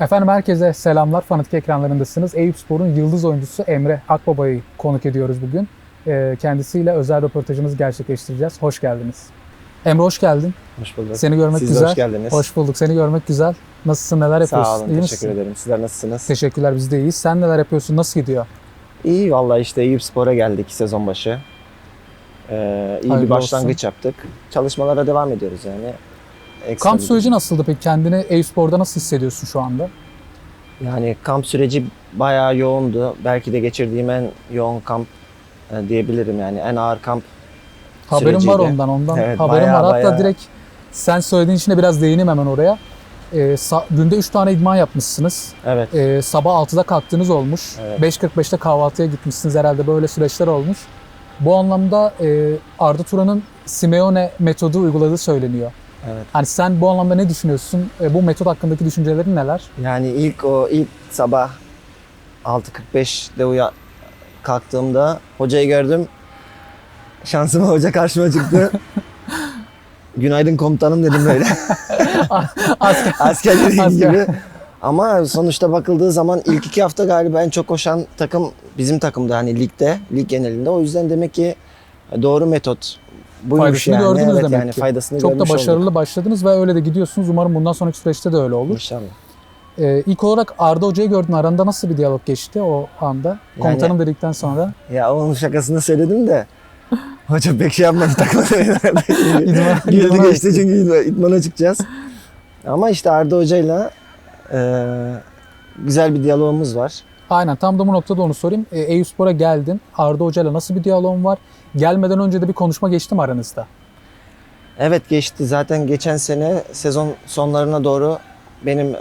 Efendim herkese selamlar. Fanatik ekranlarındasınız. Eyüp Spor'un yıldız oyuncusu Emre Akbaba'yı konuk ediyoruz bugün. Ee, Kendisiyle özel röportajımızı gerçekleştireceğiz. Hoş geldiniz. Emre hoş geldin. Hoş bulduk. Seni görmek Siz güzel. hoş geldiniz. Hoş bulduk. Seni görmek güzel. Nasılsın? Neler yapıyorsun? Sağ olun, İyi teşekkür misin? ederim. Sizler nasılsınız? Teşekkürler. Biz de iyiyiz. Sen neler yapıyorsun? Nasıl gidiyor? İyi vallahi işte Eyüp Spor'a geldik sezon başı. Ee, iyi Hayırlı bir başlangıç yaptık. Çalışmalara devam ediyoruz yani. Ekstra Kamp bir- süreci nasıldı peki? Kendini Eyüp Spor'da nasıl hissediyorsun şu anda? Yani kamp süreci bayağı yoğundu. Belki de geçirdiğim en yoğun kamp e, diyebilirim yani. En ağır kamp Haberim var süreciydi. ondan. Ondan Evet, haberim bayağı, var. Hatta bayağı. direkt sen söylediğin için de biraz değineyim hemen oraya. Sa- günde 3 tane idman yapmışsınız. Evet. Ee, sabah 6'da kalktığınız olmuş. Evet. 5.45'te kahvaltıya gitmişsiniz herhalde böyle süreçler olmuş. Bu anlamda e, Arda Turan'ın Simeone metodu uyguladığı söyleniyor. Evet. Hani sen bu anlamda ne düşünüyorsun? E, bu metot hakkındaki düşüncelerin neler? Yani ilk o ilk sabah 6.45'de uya kalktığımda hocayı gördüm. Şansıma hoca karşıma çıktı. Günaydın komutanım dedim böyle. Asker. Asker dediğin Asker. gibi. Ama sonuçta bakıldığı zaman ilk iki hafta galiba en çok koşan takım bizim takımdı hani ligde, lig genelinde. O yüzden demek ki doğru metot buymuş Faydasını yani. gördünüz evet demek yani ki. faydasını Çok da başarılı olduk. başladınız ve öyle de gidiyorsunuz. Umarım bundan sonraki süreçte de öyle olur. İnşallah. E, ilk olarak Arda Hoca'yı gördün. Aranda nasıl bir diyalog geçti o anda? Komutanım dedikten sonra. Ya onun şakasını söyledim de hoca pek şey yapmadı takmadı beni Güldü geçti çünkü idma- idmana çıkacağız. Ama işte Arda Hoca'yla e, güzel bir diyalogumuz var. Aynen tam da bu noktada onu sorayım. E, Eyüp Spor'a geldin. Arda Hoca'yla nasıl bir diyaloğun var? Gelmeden önce de bir konuşma geçti mi aranızda? Evet geçti. Zaten geçen sene sezon sonlarına doğru benim e,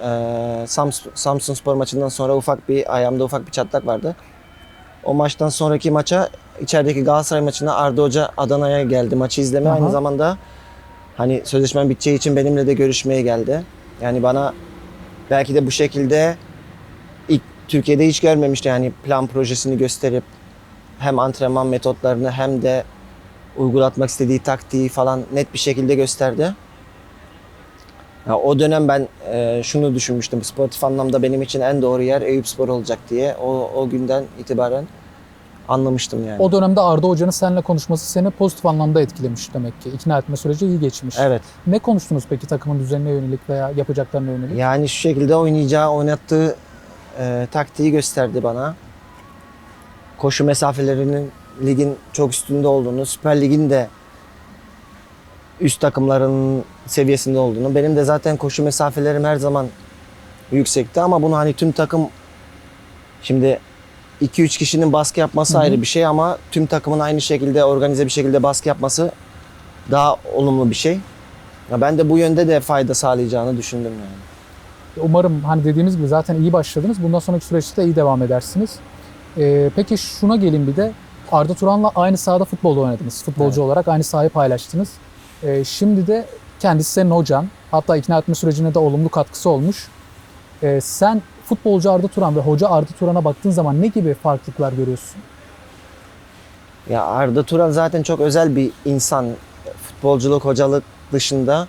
Sams- Samsun Spor maçından sonra ufak bir ayağımda ufak bir çatlak vardı. O maçtan sonraki maça içerideki Galatasaray maçına Arda Hoca Adana'ya geldi maçı izleme. Aha. Aynı zamanda hani sözleşmem biteceği için benimle de görüşmeye geldi. Yani bana belki de bu şekilde ilk Türkiye'de hiç görmemişti yani plan projesini gösterip hem antrenman metotlarını hem de uygulatmak istediği taktiği falan net bir şekilde gösterdi. Ya o dönem ben e, şunu düşünmüştüm. Sportif anlamda benim için en doğru yer Eyüp Spor olacak diye. O, o günden itibaren anlamıştım yani. O dönemde Arda Hoca'nın seninle konuşması seni pozitif anlamda etkilemiş demek ki. İkna etme süreci iyi geçmiş. Evet. Ne konuştunuz peki takımın düzenine yönelik veya yapacaklarına yönelik? Yani şu şekilde oynayacağı, oynattığı e, taktiği gösterdi bana. Koşu mesafelerinin ligin çok üstünde olduğunu, Süper Lig'in de üst takımların seviyesinde olduğunu. Benim de zaten koşu mesafelerim her zaman yüksekti ama bunu hani tüm takım şimdi 2-3 kişinin baskı yapması Hı hı. ayrı bir şey ama tüm takımın aynı şekilde organize bir şekilde baskı yapması daha olumlu bir şey. Ya ben de bu yönde de fayda sağlayacağını düşündüm yani. Umarım hani dediğimiz gibi zaten iyi başladınız. Bundan sonraki süreçte de iyi devam edersiniz. Ee, peki şuna gelin bir de Arda Turan'la aynı sahada futbol oynadınız. Futbolcu Evet. olarak aynı sahayı paylaştınız. Ee, şimdi de kendisi senin hocan. Hatta ikna etme sürecine de olumlu katkısı olmuş. Ee, sen futbolcu Arda Turan ve hoca Arda Turan'a baktığın zaman ne gibi farklılıklar görüyorsun? Ya Arda Turan zaten çok özel bir insan. Futbolculuk, hocalık dışında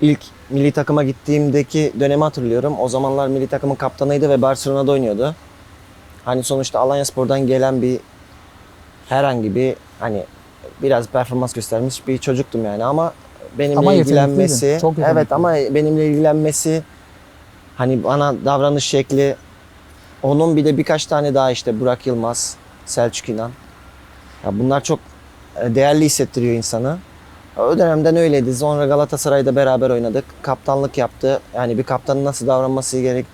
ilk milli takıma gittiğimdeki dönemi hatırlıyorum. O zamanlar milli takımın kaptanıydı ve Barcelona'da oynuyordu. Hani sonuçta Alanyaspor'dan gelen bir herhangi bir hani biraz performans göstermiş bir çocuktum yani ama benimle Ama ilgilenmesi çok evet ama benimle ilgilenmesi hani bana davranış şekli onun bir de birkaç tane daha işte Burak Yılmaz, Selçuk İnan. Ya bunlar çok e, değerli hissettiriyor insanı. O dönemden öyleydi. Sonra Galatasaray'da beraber oynadık. Kaptanlık yaptı. Yani bir kaptanın nasıl davranması gerek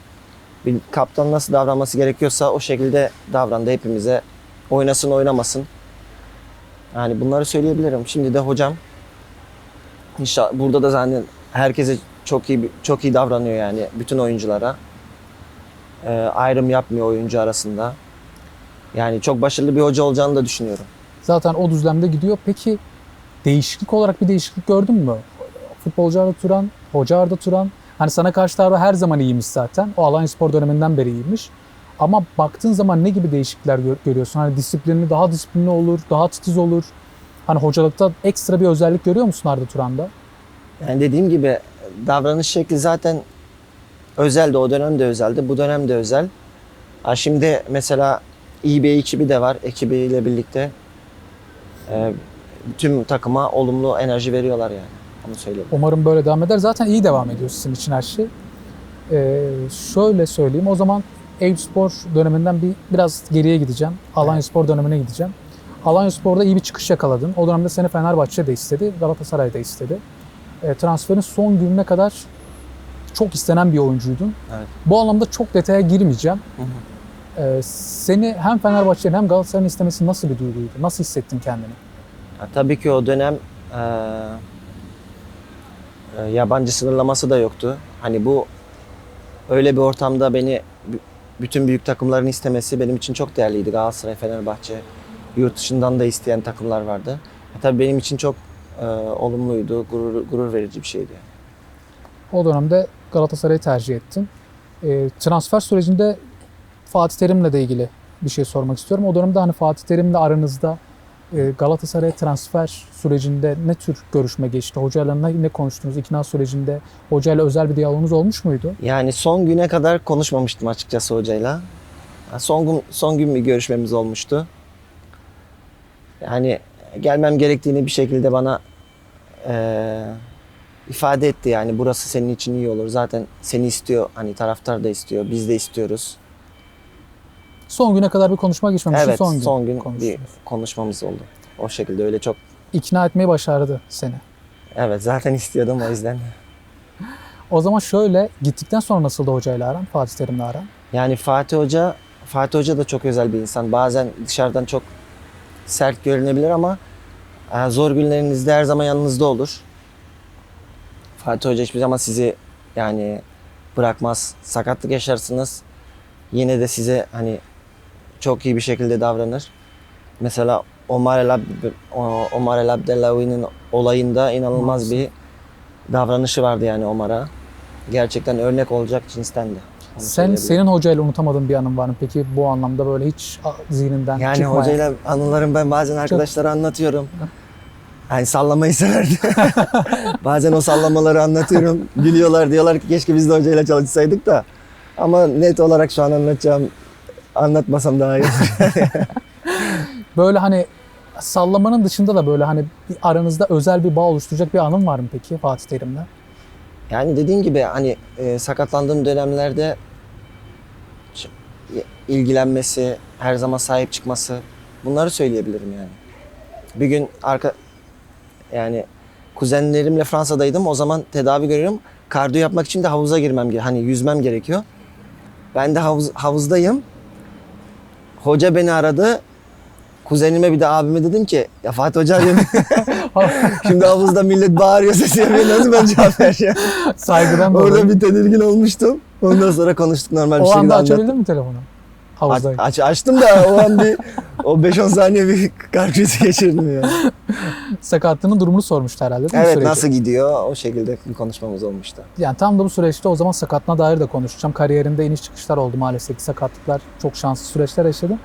bir kaptan nasıl davranması gerekiyorsa o şekilde davrandı hepimize. Oynasın oynamasın. Yani bunları söyleyebilirim. Şimdi de hocam İnşallah burada da zaten herkese çok iyi çok iyi davranıyor yani bütün oyunculara. Ee, ayrım yapmıyor oyuncu arasında. Yani çok başarılı bir hoca olacağını da düşünüyorum. Zaten o düzlemde gidiyor. Peki değişiklik olarak bir değişiklik gördün mü? Futbolcu Arda Turan, hoca Arda Turan. Hani sana karşı tavrı her zaman iyiymiş zaten. O Alanya Spor döneminden beri iyiymiş. Ama baktığın zaman ne gibi değişiklikler gör- görüyorsun? Hani disiplinli, daha disiplinli olur, daha titiz olur. Hani hocalıkta ekstra bir özellik görüyor musun Arda Turan'da? Yani dediğim gibi davranış şekli zaten özeldi. O dönem de özeldi. Bu dönem de özel. Ha şimdi mesela iyi bir ekibi de var. Ekibiyle birlikte e, tüm takıma olumlu enerji veriyorlar yani. Onu söyleyeyim. Umarım böyle devam eder. Zaten iyi devam ediyor sizin için her şey. Ee, şöyle söyleyeyim. O zaman Eyüp Spor döneminden bir biraz geriye gideceğim. Alanya Spor dönemine gideceğim. Alanya Spor'da iyi bir çıkış yakaladın. O dönemde seni Fenerbahçe de istedi, Galatasaray da istedi. Ee, transferin son gününe kadar çok istenen bir oyuncuydun. Evet. Bu anlamda çok detaya girmeyeceğim. Hı hı. Ee, seni hem Fenerbahçe'nin hem Galatasaray'ın istemesi nasıl bir duyguydu? Nasıl hissettin kendini? Ya tabii ki o dönem e, e, yabancı sınırlaması da yoktu. Hani bu öyle bir ortamda beni bütün büyük takımların istemesi benim için çok değerliydi. Galatasaray, Fenerbahçe, yurt dışından da isteyen takımlar vardı. Ya tabii benim için çok e, olumluydu, gurur, gurur verici bir şeydi. O dönemde Galatasaray'ı tercih ettin. Ee, transfer sürecinde Fatih Terim'le de ilgili bir şey sormak istiyorum. O dönemde hani Fatih Terim'le aranızda e, Galatasaray'a transfer sürecinde ne tür görüşme geçti? Hocayla ne, konuştunuz? İkna sürecinde hocayla özel bir diyaloğunuz olmuş muydu? Yani son güne kadar konuşmamıştım açıkçası hocayla. Son gün, son gün bir görüşmemiz olmuştu. Yani gelmem gerektiğini bir şekilde bana eee, ifade etti yani burası senin için iyi olur. Zaten seni istiyor hani taraftar da istiyor biz de istiyoruz. Son güne kadar bir konuşma geçmemişti. evet son son gün, gün, bir konuşmamız oldu. O şekilde öyle çok İkna etmeyi başardı seni. evet zaten istiyordum o yüzden. O zaman şöyle gittikten sonra nasıldı hocayla aran? Fatih Terim'le aran? Yani Fatih Hoca, Fatih Hoca da çok özel bir insan. Bazen dışarıdan çok sert görünebilir ama e, zor günlerinizde her zaman yanınızda olur. Fatih Hoca hiçbir zaman sizi yani bırakmaz. Sakatlık yaşarsınız. Yine de size hani çok iyi bir şekilde davranır. Mesela Omar El, Ab- Omar El Abdellawi'nin olayında inanılmaz Maalesef. bir davranışı vardı yani Omar'a. Gerçekten örnek olacak cinstendi. Onu Sen senin hocayla unutamadığın bir anın var mı? Peki bu anlamda böyle hiç zihninden Yani çıkmayan. hocayla anılarım ben bazen arkadaşlara anlatıyorum. Yani sallamayı severdi. bazen o sallamaları anlatıyorum. Gülüyorlar diyorlar ki keşke biz de hocayla çalışsaydık da. Ama net olarak şu an anlatacağım. Anlatmasam daha iyi. Böyle hani sallamanın dışında da böyle hani aranızda özel bir bağ oluşturacak bir anın var mı peki Fatih Terim'le? Yani dediğim gibi hani e, sakatlandığım dönemlerde ilgilenmesi, her zaman sahip çıkması bunları söyleyebilirim yani. Bir gün arka yani kuzenlerimle Fransa'daydım. O zaman tedavi görüyorum. Kardiyo yapmak için de havuza girmem ge- hani yüzmem gerekiyor. Ben de havuz, havuzdayım. Hoca beni aradı. Kuzenime bir de abime dedim ki ya Fatih Hoca arıyor. Şimdi havuzda millet bağırıyor sesi yapıyor. Nasıl ben cevap vereceğim? Saygıdan dolayı. Orada bir tedirgin olmuştum. Ondan sonra konuştuk normal bir o şekilde anda anlattım. açabildin mi telefonu? Aç, Havuzdayım. aç- açtım da o an bir o 5-10 saniye bir kalp krizi geçirdim ya. Sakatlığının durumunu sormuştu herhalde değil mi Evet süreci? nasıl gidiyor o şekilde bir konuşmamız olmuştu. Yani tam da bu süreçte o zaman sakatlığına dair de konuşacağım. Kariyerinde iniş çıkışlar oldu maalesef ki sakatlıklar. Çok şanslı süreçler yaşadım.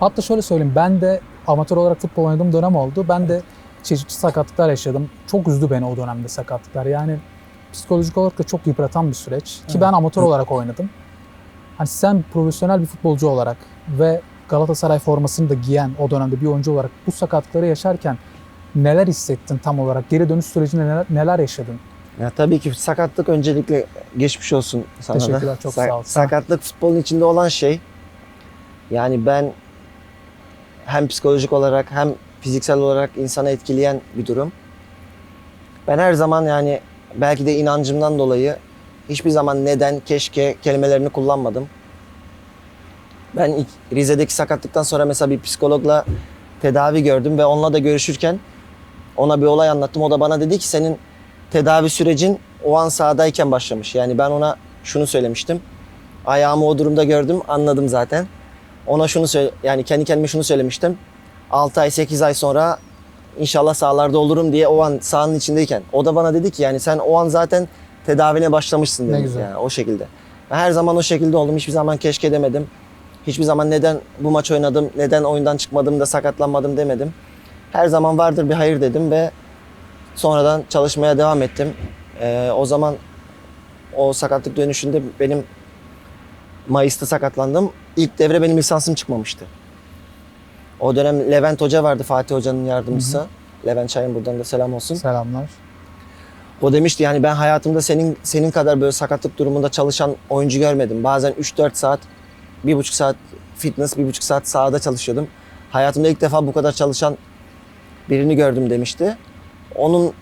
Hatta şöyle söyleyeyim ben de amatör olarak futbol oynadığım dönem oldu. Ben de çeşitli sakatlıklar yaşadım. Çok üzdü beni o dönemde sakatlıklar. Yani psikolojik olarak da çok yıpratan bir süreç. Ki ben amatör olarak oynadım. Hani sen profesyonel bir futbolcu olarak ve Galatasaray formasını da giyen o dönemde bir oyuncu olarak bu sakatlıkları yaşarken neler hissettin tam olarak? Geri dönüş sürecinde neler, neler yaşadın? Ya tabii ki sakatlık öncelikle geçmiş olsun sana da. Teşekkürler, çok sağ ol. Sakatlık futbolun içinde olan şey. Yani ben hem psikolojik olarak hem fiziksel olarak insana etkileyen bir durum. Ben her zaman yani belki de inancımdan dolayı hiçbir zaman neden, keşke kelimelerini kullanmadım. Ben ilk Rize'deki sakatlıktan sonra mesela bir psikologla tedavi gördüm ve onunla da görüşürken ona bir olay anlattım. O da bana dedi ki senin tedavi sürecin o an sahadayken başlamış. Yani ben ona şunu söylemiştim. Ayağımı o durumda gördüm, anladım zaten. Ona şunu yani kendi kendime şunu söylemiştim. 6 ay 8 ay sonra inşallah sahalarda olurum diye o an sahanın içindeyken. O da bana dedi ki yani sen o an zaten tedavine başlamışsın Ne dedi. güzel. Yani o şekilde. Her zaman o şekilde oldum. Hiçbir zaman keşke demedim. Hiçbir zaman neden bu maç oynadım, neden oyundan çıkmadım da sakatlanmadım demedim. Her zaman vardır bir hayır dedim ve sonradan çalışmaya devam ettim. Ee, o zaman o sakatlık dönüşünde benim Mayıs'ta sakatlandım. İlk devre benim lisansım çıkmamıştı. O dönem Levent Hoca vardı Fatih Hoca'nın yardımcısı. Levent Şahin buradan da selam olsun. Selamlar. O demişti yani ben hayatımda senin senin kadar böyle sakatlık durumunda çalışan oyuncu görmedim. Bazen 3-4 saat, 1,5 saat fitness, 1,5 saat sahada çalışıyordum. Hayatımda ilk defa bu kadar çalışan birini gördüm demişti. Onun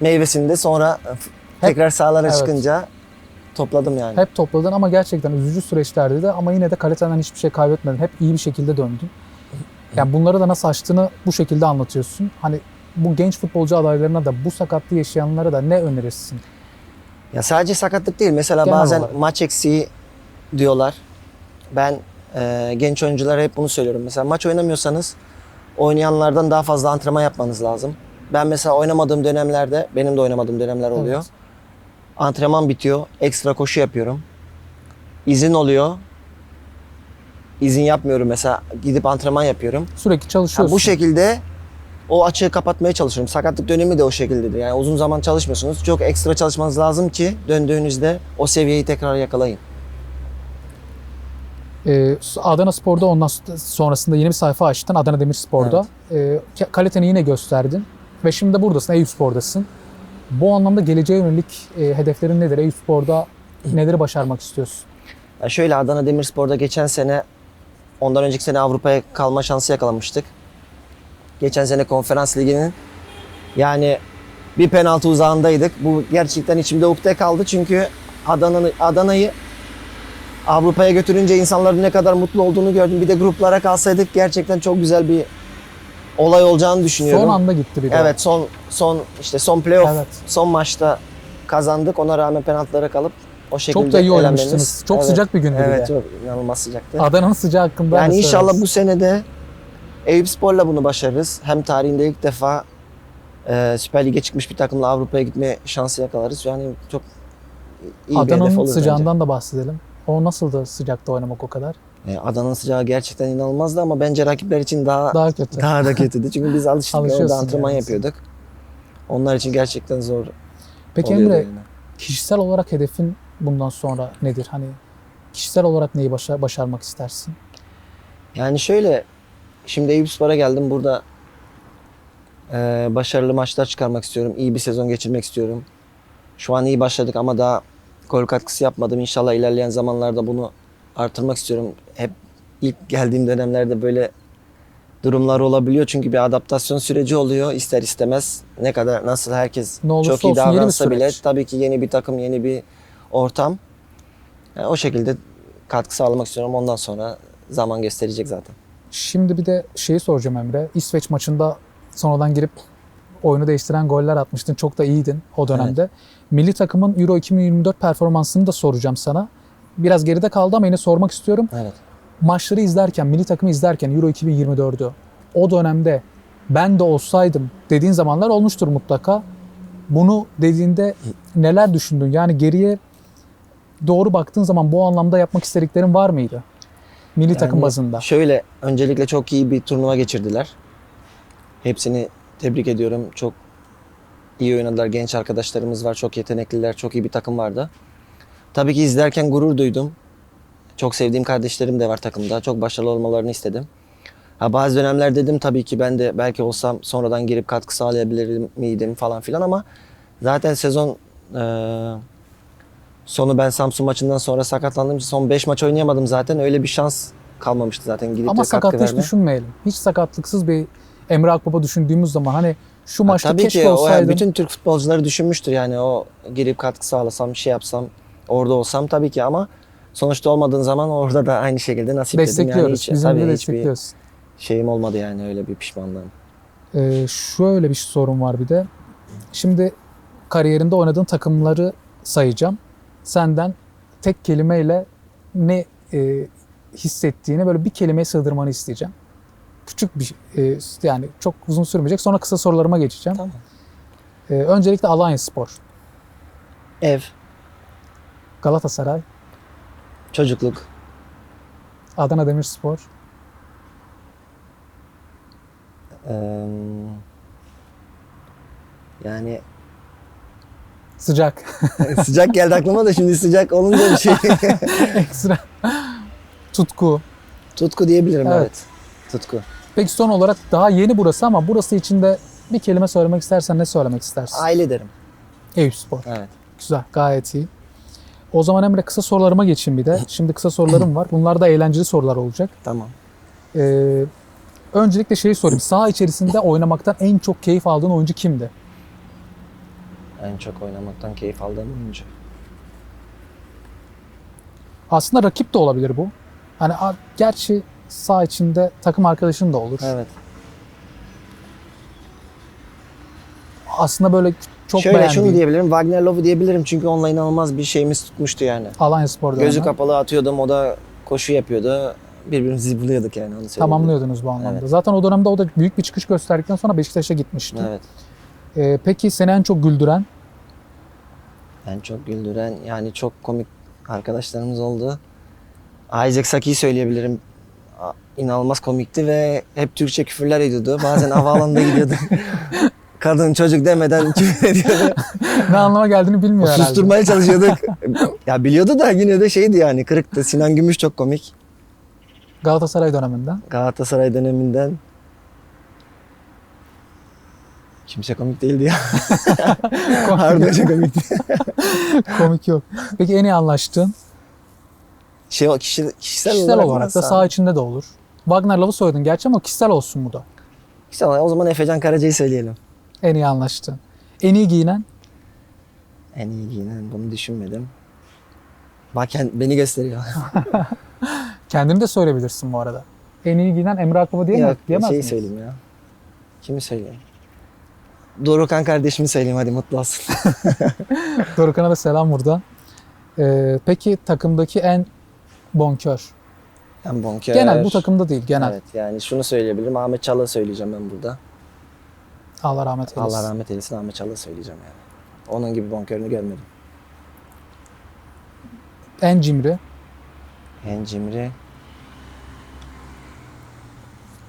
meyvesini de sonra tekrar sahalara evet. çıkınca topladım yani. Hep topladın ama gerçekten üzücü süreçlerdi de ama yine de kaliteden hiçbir şey kaybetmedin. Hep iyi bir şekilde döndün. Yani bunları da nasıl aştığını bu şekilde anlatıyorsun. Hani bu genç futbolcu adaylarına da bu sakatlığı yaşayanlara da ne önerirsin? Ya sadece sakatlık değil. Mesela Genel bazen olarak. maç eksiği diyorlar. Ben e, genç oyunculara hep bunu söylüyorum. Mesela maç oynamıyorsanız oynayanlardan daha fazla antrenman yapmanız lazım. Ben mesela oynamadığım dönemlerde, benim de oynamadığım dönemler oluyor. Evet. Antrenman bitiyor, ekstra koşu yapıyorum. İzin oluyor. İzin yapmıyorum mesela gidip antrenman yapıyorum. Sürekli çalışıyorsun. bu şekilde o açığı kapatmaya çalışıyorum. Sakatlık dönemi de o şekildedir. Yani uzun zaman çalışmıyorsunuz. Çok ekstra çalışmanız lazım ki döndüğünüzde o seviyeyi tekrar yakalayın. Ee, Adana Spor'da ondan sonrasında yeni bir sayfa açtın. Adana Demirspor'da. Ee, ke- kaliteni yine gösterdin. Ve şimdi de buradasın. Eyüp Spor'dasın. Bu anlamda geleceğe yönelik e, hedeflerin nedir? Eyüp Spor'da neleri başarmak istiyorsun? Ya şöyle Adana Demirspor'da geçen sene ondan önceki sene Avrupa'ya kalma şansı yakalamıştık. Geçen sene konferans liginin yani bir penaltı uzağındaydık. Bu gerçekten içimde ukde kaldı çünkü Adana'yı Avrupa'ya götürünce insanların ne kadar mutlu olduğunu gördüm. Bir de gruplara kalsaydık gerçekten çok güzel bir olay olacağını düşünüyorum. Son anda gitti bir de. Evet son son işte son playoff Evet. son maçta kazandık. Ona rağmen penaltılara kalıp o şekilde Çok da iyi oynamıştınız. Çok Evet. sıcak bir gündü bir Evet de. çok inanılmaz sıcaktı. Adana'nın sıcağı hakkında yani inşallah bu sene de Eyüp Spor'la bunu başarırız. Hem tarihinde ilk defa e, Süper Lig'e çıkmış bir takımla Avrupa'ya gitme şansı yakalarız. Yani çok iyi bir hedef Adana'nın olur sıcağından da bahsedelim. O nasıldı sıcakta oynamak o kadar? bence. E, Adana'nın sıcağı gerçekten inanılmazdı ama bence rakipler için daha Daha kötü. daha da kötüydü. Çünkü biz alıştık orada antrenman yani. yapıyorduk. Onlar için gerçekten zor Peki Emre, yani. kişisel olarak hedefin bundan sonra nedir? Hani kişisel olarak neyi başa- başarmak istersin? Yani şöyle, şimdi Eyüp Spor'a geldim. Burada e, başarılı maçlar çıkarmak istiyorum. İyi bir sezon geçirmek istiyorum. Şu an iyi başladık ama daha gol katkısı yapmadım. İnşallah ilerleyen zamanlarda bunu artırmak istiyorum. Hep ilk geldiğim dönemlerde böyle durumlar olabiliyor. Çünkü bir adaptasyon süreci oluyor ister istemez. Ne kadar nasıl herkes Ne çok iyi davransa bile tabii ki yeni bir takım, yeni bir ortam. Yani o şekilde katkı sağlamak istiyorum. Ondan sonra zaman gösterecek zaten. Şimdi bir de şeyi soracağım Emre. İsveç maçında sonradan girip oyunu değiştiren goller atmıştın. Çok da iyiydin o dönemde. Milli takımın Euro 2024 performansını da soracağım sana. Biraz geride kaldı ama yine sormak istiyorum. Evet. Maçları izlerken, milli takımı izlerken Euro 2024'ü o dönemde ben de olsaydım dediğin zamanlar olmuştur mutlaka. Bunu dediğinde neler düşündün? Yani geriye doğru baktığın zaman bu anlamda yapmak istediklerin var mıydı? Milli takım Yani bazında. Şöyle öncelikle çok iyi bir turnuva geçirdiler. Hepsini tebrik ediyorum. Çok iyi oynadılar. Genç arkadaşlarımız var. Çok yetenekliler. Çok iyi bir takım vardı. Tabii ki izlerken gurur duydum. Çok sevdiğim kardeşlerim de var takımda. Çok başarılı olmalarını istedim. Ha, bazı dönemler dedim tabii ki ben de belki olsam sonradan girip katkı sağlayabilir miydim falan filan ama zaten sezon sonu ben Samsun maçından sonra sakatlandım. Son 5 maç oynayamadım zaten. Öyle bir şans kalmamıştı zaten gidip Ama de katkı sakatlık hiç verme. düşünmeyelim. Hiç sakatlıksız bir Emre Akbaba düşündüğümüz zaman hani şu Ha, maçta tabii keşke ki o yani olsaydım. bütün Türk futbolcuları düşünmüştür yani o girip katkı sağlasam, şey yapsam, orada olsam tabii ki ama sonuçta olmadığın zaman orada da aynı şekilde nasip dedim. Yani destekliyoruz. hiç, Bizim tabii de hiçbir destekliyoruz. şeyim olmadı yani öyle bir pişmanlığım. Ee, şöyle bir sorun var bir de. Şimdi kariyerinde oynadığın takımları sayacağım. Senden tek kelimeyle ne e, hissettiğini böyle bir kelimeye sığdırmanı isteyeceğim. Küçük bir e, yani çok uzun sürmeyecek. Sonra kısa sorularıma geçeceğim. Tamam. Ee, öncelikle Alanya Spor, Ev, Galatasaray, çocukluk, Adana Demirspor, eee, yani Sıcak. sıcak geldi aklıma da şimdi sıcak olunca bir şey. Ekstra. Tutku. Tutku diyebilirim Evet. evet. Tutku. Peki son olarak daha yeni burası ama burası için de bir kelime söylemek istersen ne söylemek istersin? Aile derim. Eyüp Spor. Evet. Güzel, gayet iyi. O zaman Emre kısa sorularıma geçeyim bir de. Şimdi kısa sorularım var. Bunlar da eğlenceli sorular olacak. Tamam. Ee, öncelikle şeyi sorayım. Saha içerisinde oynamaktan en çok keyif aldığın oyuncu kimdi? En çok oynamaktan keyif aldığım oyuncu. Aslında rakip de olabilir bu. Hani a- gerçi saha içinde takım arkadaşın da olur. Evet. Aslında böyle çok Şöyle beğendiğin şunu diyebilirim. Wagner Love'u diyebilirim çünkü onunla inanılmaz bir şeyimiz tutmuştu yani. Alanya Spor'da. Gözü oynayan. kapalı atıyordum o da koşu yapıyordu. Birbirimizi buluyorduk yani onu söyleyeyim. Tamamlıyordunuz bu anlamda. Evet. Zaten o dönemde o da büyük bir çıkış gösterdikten sonra Beşiktaş'a gitmişti. Evet. Ee, peki seni en çok güldüren? En çok güldüren yani çok komik arkadaşlarımız oldu. Isaac Saki'yi söyleyebilirim. İnanılmaz komikti ve hep Türkçe küfürler ediyordu. Bazen havaalanında gidiyordu. Kadın çocuk demeden küfür ediyordu. ne anlama geldiğini bilmiyor herhalde. Susturmaya çalışıyorduk. ya biliyordu da yine de şeydi yani kırıktı. Sinan Gümüş çok komik. Galatasaray döneminden. Galatasaray döneminden. Kimse komik değildi ya. Çok komikti. Komik yok. Peki en iyi anlaştığın? Şey, kişi, kişisel, Kişisel olarak, olarak da saha içinde de olur. Wagner Love'ı söyledin gerçi ama kişisel olsun bu da. Kişisel olarak o zaman Efecan Karaca'yı söyleyelim. En iyi anlaştığın. En iyi giyinen? En iyi giyinen bunu düşünmedim. Bak beni gösteriyor. Kendini de söyleyebilirsin bu arada. En iyi giyinen Emre Akbaba diye mi? Yok Diyemez şeyi miyiz? söyleyeyim ya. Kimi söyleyeyim? Dorukan kardeşimi söyleyeyim hadi mutlu olsun. Dorukhan'a da selam buradan. Ee, peki takımdaki en bonkör? Ben bonkör. Genel bu takımda değil genel. Evet yani şunu söyleyebilirim. Ahmet Çalı söyleyeceğim ben burada. Allah rahmet eylesin. Allah rahmet eylesin Ahmet Çalı söyleyeceğim yani. Onun gibi bonkörünü görmedim. En cimri? En cimri.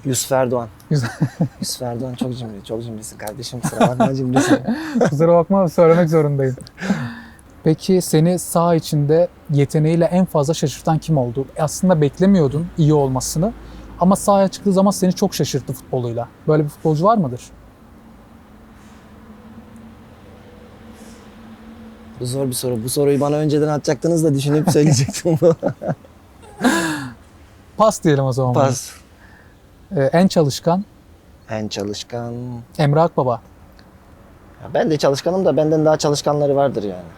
Yusuf Erdoğan. Güzel. Yusuf Erdoğan çok cimri. Çok cimrisin kardeşim. Kusura bakma cimrisin. Kusura bakma söylemek zorundayım. Peki seni saha içinde yeteneğiyle en fazla şaşırtan kim oldu? Aslında beklemiyordun iyi olmasını ama sahaya çıktığı zaman seni çok şaşırttı futboluyla. Böyle bir futbolcu var mıdır? Bu zor bir soru. Bu soruyu bana önceden atacaktınız da düşünüp söyleyecektim. Pas diyelim o zaman. Pas. Ee, en çalışkan En çalışkan. Emre Akbaba. Ya ben de çalışkanım da benden daha çalışkanları vardır yani.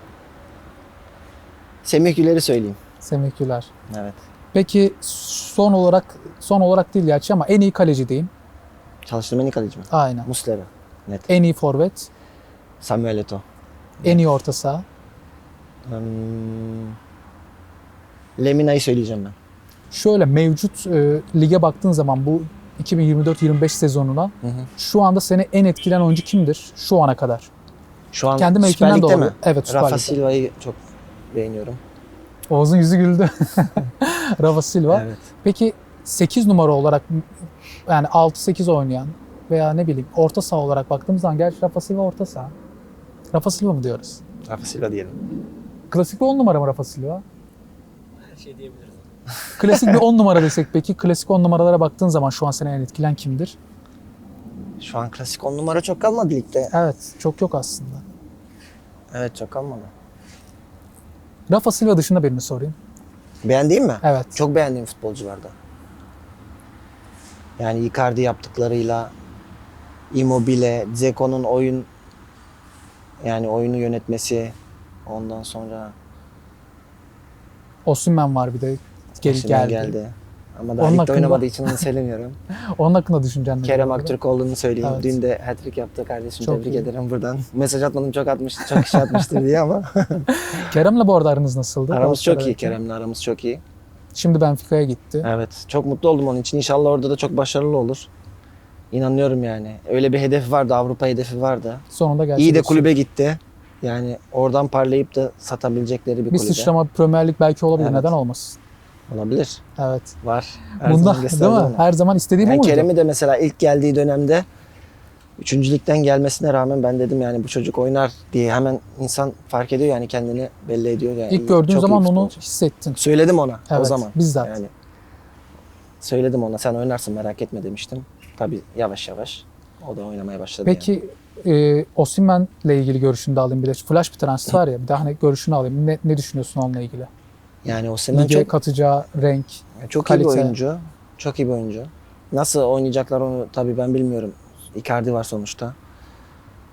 Semih Güler'i söyleyeyim. Semih Güler. Evet. Peki son olarak son olarak değil gerçi ama en iyi kaleci diyeyim. Çalıştığım en iyi kaleci mi? Aynen. Muslera. Net. En iyi forvet, Samuel Eto'o. en iyi orta saha. Hmm. Lemina'yı söyleyeceğim ben. Şöyle mevcut e, lige baktığın zaman bu 2024-25 sezonuna Hı hı. şu anda seni en etkileyen oyuncu kimdir şu ana kadar? Şu an Kendi Süper Lig'de olur. mi? Evet Süper Rafa. Silva'yı çok beğeniyorum. Oğuz'un yüzü güldü. Rafa Silva. Evet. Peki 8 numara olarak yani 6-8 oynayan veya ne bileyim orta saha olarak baktığımız zaman gerçi Rafa Silva orta saha. Rafa Silva mı diyoruz? Rafa Silva diyelim. Klasik bir 10 numara mı Rafa Silva? Her şey diyebiliriz. Klasik bir 10 numara desek peki klasik 10 numaralara baktığın zaman şu an seni en etkilen kimdir? Şu an klasik on numara çok kalmadı ligde. Evet çok yok aslında. Evet çok kalmadı. Rafa Silva dışında birini sorayım. Beğendiğin mi? Evet. Çok beğendiğim futbolcularda. Yani Icardi yaptıklarıyla Immobile, Zeko'nun oyun yani oyunu yönetmesi ondan sonra Osimhen var bir de gel Osimhen geldi. geldi. Ama daha Onun ligde hakkında- oynamadığı için onu söylemiyorum. Onun hakkında düşüncen ne? Kerem arada? Aktürkoğlu'nu söyleyeyim. Evet. Dün de hat-trick yaptı kardeşim. Çok Tebrik iyi. ederim buradan. Mesaj atmadım çok atmış, çok kişi atmıştır diye ama. Kerem'le bu arada aranız nasıldı? aramız çok iyi. Galatasaray'daki. Kerem'le aramız çok iyi. Şimdi Benfica'ya gitti. Evet. Çok mutlu oldum onun için. İnşallah orada da çok başarılı olur. İnanıyorum yani. Öyle bir hedefi vardı. Avrupa hedefi vardı. Sonunda gerçekleşti. İyi de kulübe gitti. Yani oradan parlayıp da satabilecekleri bir, Bir kulübe. sıçrama Premier Lig belki olabilir. Evet. Neden olmasın? Olabilir. Evet. Var. Her Bunda zaman değil mi? onu. Her zaman istediğim Yani? Kerem'i de mesela ilk geldiği dönemde Üçüncü ligden gelmesine rağmen ben dedim yani bu çocuk oynar diye hemen insan fark ediyor yani kendini belli ediyor. Yani İlk gördüğün zaman onu hissettin. Söyledim ona Evet, o zaman. bizzat. Yani söyledim ona sen oynarsın merak etme demiştim. Tabii yavaş yavaş o da oynamaya başladı. yani. Peki e, Osimhen'le ilgili görüşünü de alayım bir de. Flash bir transfer ya bir de hani görüşünü alayım. Ne, ne düşünüyorsun onunla ilgili? Yani o Semen Lige çok katacağı renk. çok iyi kalite. bir oyuncu. Çok iyi bir oyuncu. Nasıl oynayacaklar onu tabii ben bilmiyorum. Icardi var sonuçta.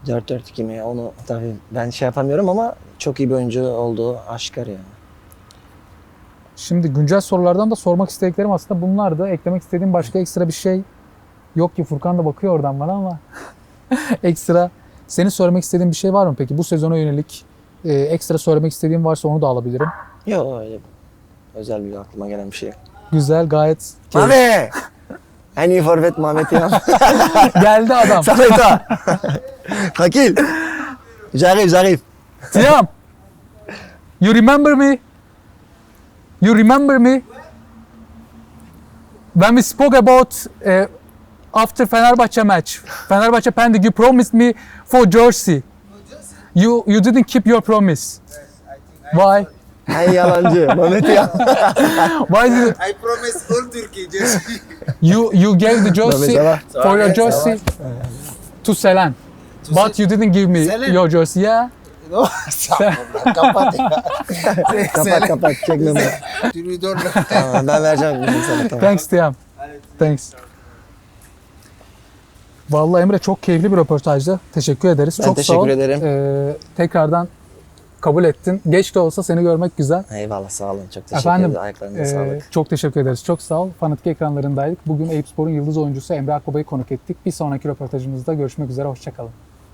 4-4-2 mi onu tabii ben şey yapamıyorum ama çok iyi bir oyuncu olduğu aşikar yani. Şimdi güncel sorulardan da sormak istediklerim aslında bunlar da. Eklemek istediğim başka ekstra bir şey yok ki. Furkan da bakıyor oradan bana ama ekstra senin söylemek istediğin bir şey var mı peki? Bu sezona yönelik e, ekstra söylemek istediğin varsa onu da alabilirim. Yok öyle özel bir aklıma gelen bir şey. Güzel gayet. Mame! En iyi forvet Mehmet ya. Geldi adam. Safeta. Kakil. J'arrive, j'arrive. Tiam. You remember me? You remember me? When we spoke about uh, after Fenerbahçe match, Fenerbahçe Pendik, you promised me for jersey. You you didn't keep your promise. Why? En yalancı Mehmet ya. Why did I promise all Turkey jersey. you you gave the jersey Salah. for your jersey to Selen? But you didn't give me Selen? your jersey. Yeah. no, estağfurullah. Kapat ya. kapat kapat çek numara. You don't know. Tamam ben vereceğim sana tamam. Thanks Tiam. Thanks. Vallahi Emre çok keyifli bir röportajdı. Teşekkür ederiz. Ben çok teşekkür sağ ol. ederim. Ee, tekrardan kabul ettin. Geç de olsa seni görmek güzel. Eyvallah sağ olun. Çok teşekkür Efendim, ederim. Ayaklarınıza Ee, sağlık. çok teşekkür ederiz. Çok sağ ol. Fanatik ekranlarındaydık. Bugün Eyüp Spor'un yıldız oyuncusu Emre Akbaba'yı konuk ettik. Bir sonraki röportajımızda görüşmek üzere. Hoşçakalın.